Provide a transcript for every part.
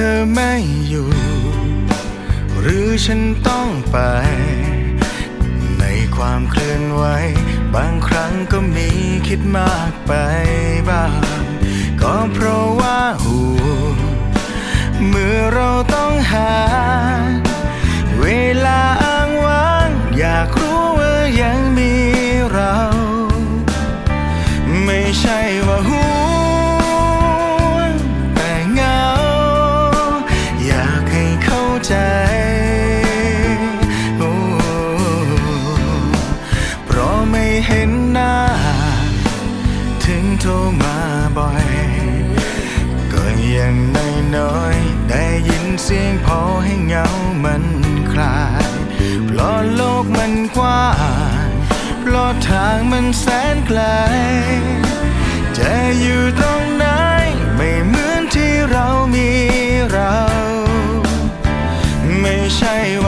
เธอไม่อยู่ หรือฉันต้องไป ในความเคลื่อนไหว บางครั้งก็มีคิดมากไปบ้าง ก็เพราะว่าห่วงเมื่อเราต้องหา เวลาอ้างว้าง อยากรู้ว่ายังมีเรา ไม่ใช่ว่าห่ รมาบ่อย ก็ยังน้อยๆได้ยินเสียงพอให้เหงามันคลาย เพราะโลกมันกว้าง เพราะทางมันแสนไกล จะอยู่ตรงไหนไม่เหมือนที่เรามีเรา ไม่ใช่ว่า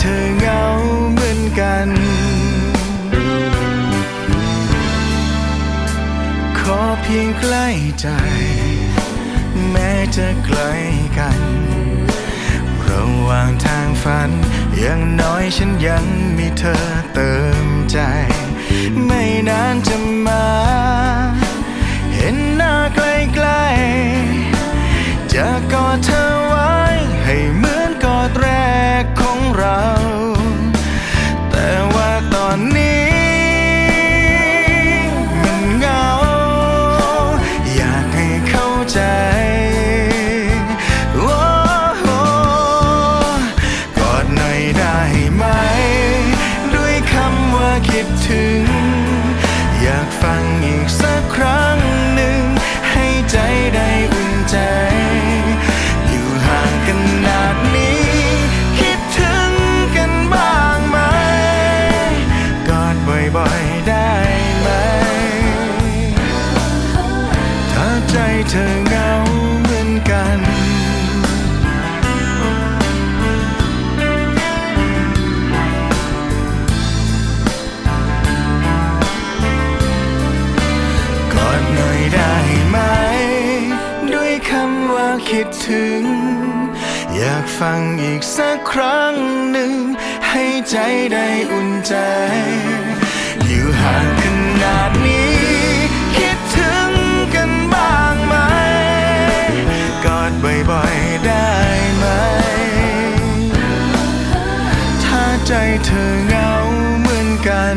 เธอเหงาเหมือนกัน ขอเพียงใกล้ใจ แม้จะไกลกัน ระหว่างทางฝัน อย่างน้อยฉันยังมีเธอเติมใจ ไม่นานจะมา เธอเหงาเหมือนกัน กอดหน่อยได้ไหม ด้วยคำว่าคิดถึง อยากฟังอีกสักครั้งหนึ่ง ให้ใจได้อุ่นใจ อยู่ห่าง ใจเธอเหงาเหมือนกัน